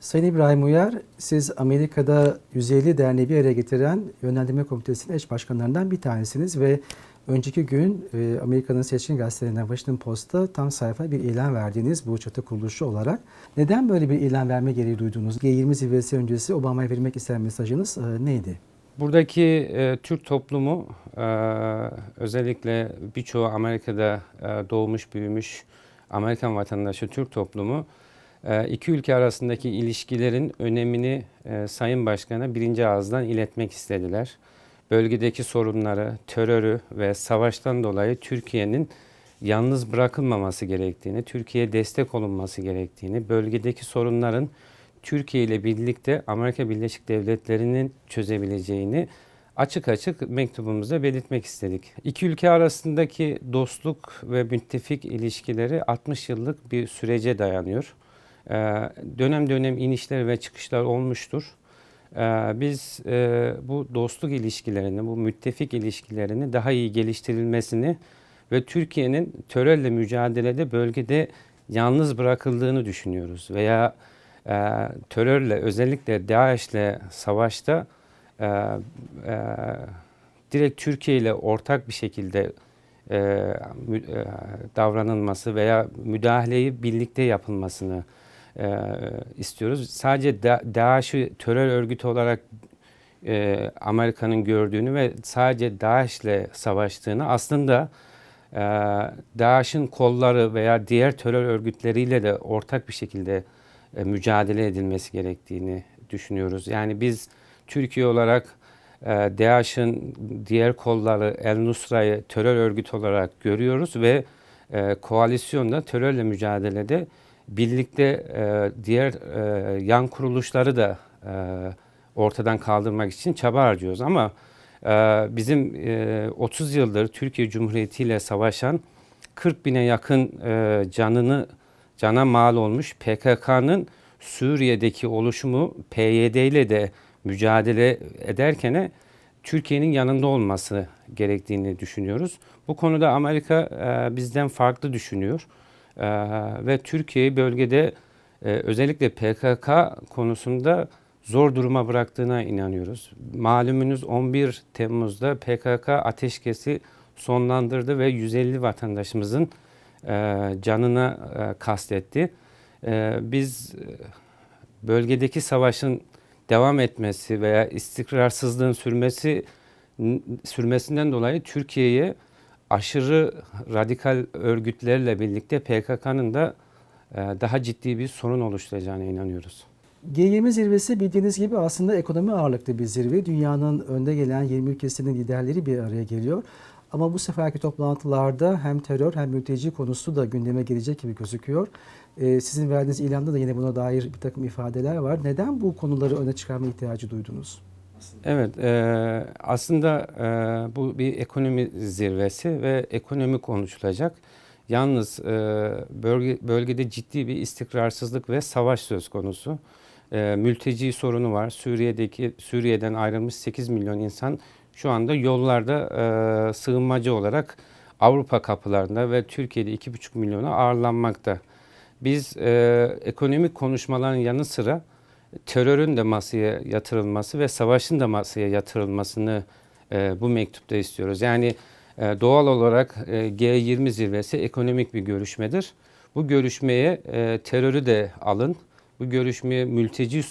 Sayın İbrahim Uyar, siz Amerika'da 150 derneği bir araya getiren yönlendirme komitesinin eş başkanlarından bir tanesiniz ve önceki gün e, Amerika'nın seçkin gazetelerinden Washington Post'ta tam sayfa bir ilan verdiğiniz bu çatı kuruluşu olarak. Neden böyle bir ilan verme gereği duydunuz? G20 zirvesi öncesi Obama'ya verilmek isteyen mesajınız e, neydi? Buradaki e, Türk toplumu e, özellikle birçoğu Amerika'da e, doğmuş büyümüş Amerikan vatandaşı Türk toplumu iki ülke arasındaki ilişkilerin önemini e, Sayın Başkan'a birinci ağızdan iletmek istediler. Bölgedeki sorunları, terörü ve savaştan dolayı Türkiye'nin yalnız bırakılmaması gerektiğini, Türkiye'ye destek olunması gerektiğini, bölgedeki sorunların Türkiye ile birlikte Amerika Birleşik Devletleri'nin çözebileceğini açık açık mektubumuzda belirtmek istedik. İki ülke arasındaki dostluk ve müttefik ilişkileri 60 yıllık bir sürece dayanıyor. Ee, Dönem dönem inişler ve çıkışlar olmuştur. Ee, Biz e, bu dostluk ilişkilerini, bu müttefik ilişkilerini daha iyi geliştirilmesini ve Türkiye'nin terörle mücadelede bölgede yalnız bırakıldığını düşünüyoruz veya e, terörle özellikle DAEŞ'le savaşta e, direkt Türkiye ile ortak bir şekilde davranılması veya müdahaleyi birlikte yapılmasını e, istiyoruz. Sadece Da- DAEŞ'i terör örgütü olarak e, Amerika'nın gördüğünü ve sadece DAEŞ'le savaştığını aslında e, DAEŞ'in kolları veya diğer terör örgütleriyle de ortak bir şekilde e, mücadele edilmesi gerektiğini düşünüyoruz. Yani biz Türkiye olarak e, DAEŞ'in diğer kolları El Nusra'yı terör örgütü olarak görüyoruz ve e, koalisyonda terörle mücadelede birlikte e, diğer e, yan kuruluşları da e, ortadan kaldırmak için çaba harcıyoruz. Ama e, bizim e, 30 yıldır Türkiye Cumhuriyeti ile savaşan 40 bine yakın e, canını cana mal olmuş PKK'nın Suriye'deki oluşumu PYD ile de mücadele ederken Türkiye'nin yanında olması gerektiğini düşünüyoruz. Bu konuda Amerika e, bizden farklı düşünüyor E, ve Türkiye'yi bölgede e, özellikle PKK konusunda zor duruma bıraktığına inanıyoruz. Malumunuz 11 Temmuz'da PKK ateşkesi sonlandırdı ve 150 vatandaşımızın e, canına e, kastetti. E, biz e, bölgedeki savaşın devam etmesi veya istikrarsızlığın sürmesi sürmesinden dolayı Türkiye'ye aşırı radikal örgütlerle birlikte PKK'nın da e, daha ciddi bir sorun oluşturacağına inanıyoruz. G20 zirvesi bildiğiniz gibi aslında ekonomi ağırlıklı bir zirve. Dünyanın önde gelen 20 ülkesinin liderleri bir araya geliyor. Ama bu seferki toplantılarda hem terör hem mülteci konusu da gündeme gelecek gibi gözüküyor. Ee, sizin verdiğiniz ilanda da yine buna dair bir takım ifadeler var. Neden bu konuları öne çıkarma ihtiyacı duydunuz? Evet, e, aslında e, bu bir ekonomi zirvesi ve ekonomi konuşulacak. Yalnız e, bölge, bölgede ciddi bir istikrarsızlık ve savaş söz konusu. E, mülteci sorunu var. Suriye'deki Suriye'den ayrılmış 8 milyon insan şu anda yollarda e, sığınmacı olarak Avrupa kapılarında ve Türkiye'de 2,5 milyona ağırlanmakta. Biz e, ekonomik konuşmaların yanı sıra terörün de masaya yatırılması ve savaşın da masaya yatırılmasını e, bu mektupta istiyoruz. Yani e, doğal olarak e, G20 zirvesi ekonomik bir görüşmedir. Bu görüşmeye e, terörü de alın. Bu görüşmeye mülteci e,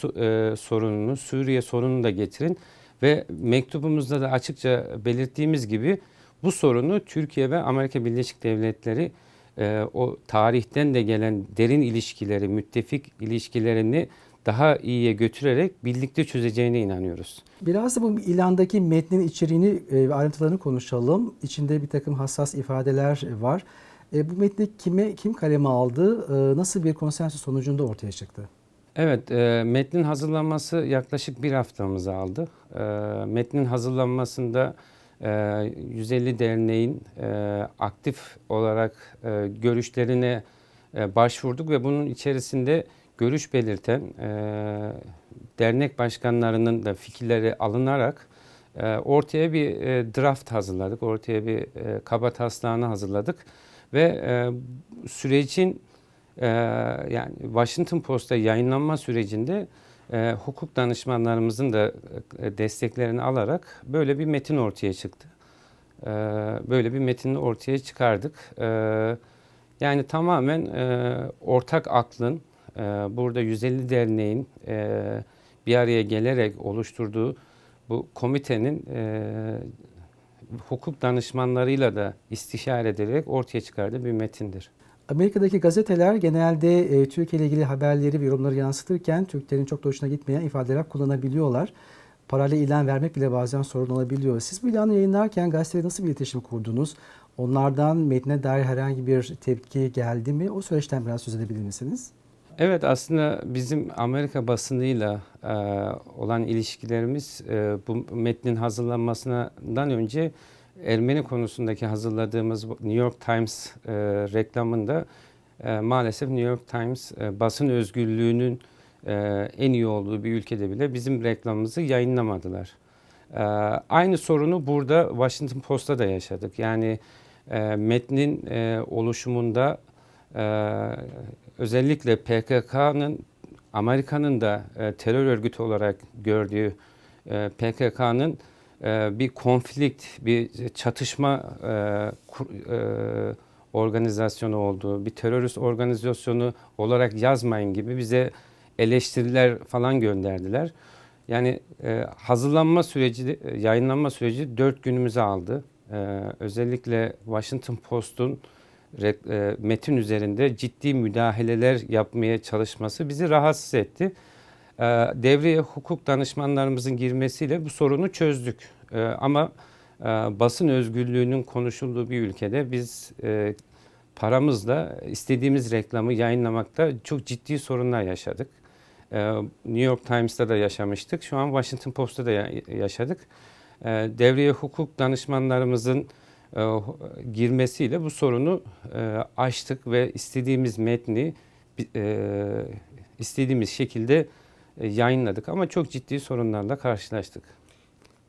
sorununu, Suriye sorununu da getirin ve mektubumuzda da açıkça belirttiğimiz gibi bu sorunu Türkiye ve Amerika Birleşik Devletleri e, o tarihten de gelen derin ilişkileri, müttefik ilişkilerini daha iyiye götürerek birlikte çözeceğine inanıyoruz. Biraz da bu ilandaki metnin içeriğini e, ve ayrıntılarını konuşalım. İçinde bir takım hassas ifadeler var. E, bu metni kime kim kaleme aldı? E, nasıl bir konsensüs sonucunda ortaya çıktı? Evet, e, metnin hazırlanması yaklaşık bir haftamızı aldı. E, metnin hazırlanmasında e, 150 derneğin e, aktif olarak e, görüşlerine e, başvurduk ve bunun içerisinde görüş belirten e, dernek başkanlarının da fikirleri alınarak e, ortaya bir e, draft hazırladık, ortaya bir e, kaba taslağını hazırladık ve e, sürecin e, yani Washington Post'ta yayınlanma sürecinde e, hukuk danışmanlarımızın da e, desteklerini alarak böyle bir metin ortaya çıktı. E, böyle bir metini ortaya çıkardık. E, yani tamamen e, ortak aklın, e, burada 150 derneğin e, bir araya gelerek oluşturduğu bu komitenin e, hukuk danışmanlarıyla da istişare ederek ortaya çıkardığı bir metindir. Amerika'daki gazeteler genelde e, Türkiye ile ilgili haberleri ve yorumları yansıtırken Türklerin çok da hoşuna gitmeyen ifadeler kullanabiliyorlar. Parayla ilan vermek bile bazen sorun olabiliyor. Siz bu ilanı yayınlarken gazeteye nasıl bir iletişim kurdunuz? Onlardan metne dair herhangi bir tepki geldi mi? O süreçten biraz söz edebilir misiniz? Evet aslında bizim Amerika basınıyla e, olan ilişkilerimiz e, bu metnin hazırlanmasından önce Ermeni konusundaki hazırladığımız New York Times e, reklamında e, maalesef New York Times e, basın özgürlüğünün e, en iyi olduğu bir ülkede bile bizim reklamımızı yayınlamadılar. E, aynı sorunu burada Washington Post'ta da yaşadık. Yani e, metnin e, oluşumunda e, özellikle PKK'nın Amerika'nın da e, terör örgütü olarak gördüğü e, PKK'nın e, bir konflikt, bir çatışma e, kur- e, organizasyonu olduğu, bir terörist organizasyonu olarak yazmayın gibi bize eleştiriler falan gönderdiler. Yani e, hazırlanma süreci, e, yayınlanma süreci dört günümüzü aldı. E, özellikle Washington Post'un metin üzerinde ciddi müdahaleler yapmaya çalışması bizi rahatsız etti. E, devreye hukuk danışmanlarımızın girmesiyle bu sorunu çözdük. E, ama e, basın özgürlüğünün konuşulduğu bir ülkede biz e, paramızla istediğimiz reklamı yayınlamakta çok ciddi sorunlar yaşadık. E, New York Times'ta da yaşamıştık. Şu an Washington Post'ta da ya- yaşadık. E, devreye hukuk danışmanlarımızın e, girmesiyle bu sorunu e, aştık ve istediğimiz metni e, istediğimiz şekilde e, yayınladık ama çok ciddi sorunlarla karşılaştık.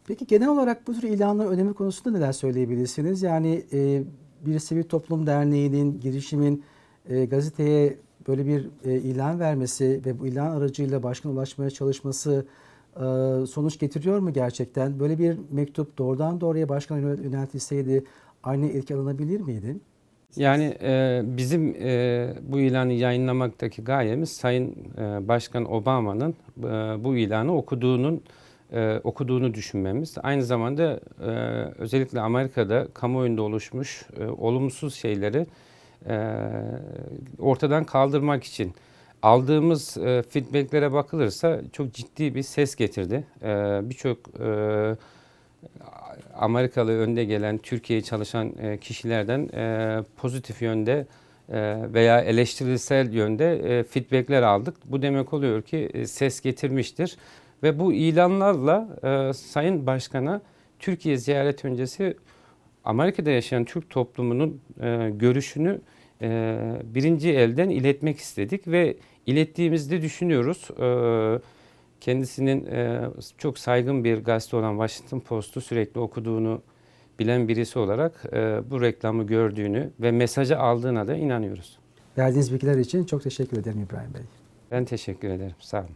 Peki genel olarak bu tür ilanların önemi konusunda neler söyleyebilirsiniz? Yani e, bir sivil toplum derneğinin, girişimin e, gazeteye böyle bir e, ilan vermesi ve bu ilan aracıyla başkan ulaşmaya çalışması e, sonuç getiriyor mu gerçekten? Böyle bir mektup doğrudan doğruya başkana yönel- yöneltilseydi aynı etki alınabilir miydi? Yani e, bizim e, bu ilanı yayınlamaktaki gayemiz Sayın e, Başkan Obama'nın e, bu ilanı okuduğunun e, okuduğunu düşünmemiz. Aynı zamanda e, özellikle Amerika'da kamuoyunda oluşmuş e, olumsuz şeyleri e, ortadan kaldırmak için aldığımız e, feedbacklere bakılırsa çok ciddi bir ses getirdi. E, Birçok e, Amerikalı önde gelen Türkiye'ye çalışan e, kişilerden e, pozitif yönde e, veya eleştirisel yönde e, feedbackler aldık. Bu demek oluyor ki e, ses getirmiştir ve bu ilanlarla e, Sayın Başkan'a Türkiye ziyaret öncesi Amerika'da yaşayan Türk toplumunun e, görüşünü e, birinci elden iletmek istedik ve ilettiğimizde düşünüyoruz. E, kendisinin e, çok saygın bir gazete olan Washington Post'u sürekli okuduğunu bilen birisi olarak e, bu reklamı gördüğünü ve mesajı aldığına da inanıyoruz. Verdiğiniz bilgiler için çok teşekkür ederim İbrahim Bey. Ben teşekkür ederim. Sağ olun.